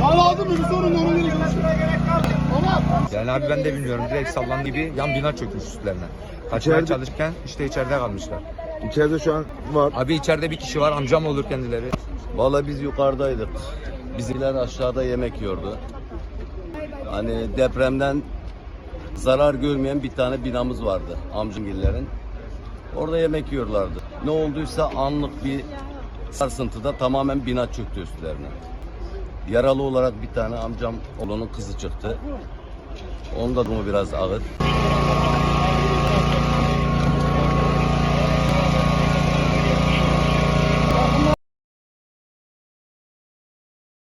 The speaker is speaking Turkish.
Mal aldın mı? Bir sorun göre Yani abi ben de bilmiyorum. Direkt sallan gibi yan bina çökmüş üstlerine. Kaçmaya İçeride- çalışırken işte içeride kalmışlar. İçeride şu an var. Abi içeride bir kişi var amcam olur kendileri. Valla biz yukarıdaydık. Bizimkiler aşağıda yemek yiyordu. Hani depremden zarar görmeyen bir tane binamız vardı amcımgillerin. Orada yemek yiyorlardı. Ne olduysa anlık bir sarsıntıda tamamen bina çöktü üstlerine. Yaralı olarak bir tane amcam oğlunun kızı çıktı. Onun da durumu biraz ağır.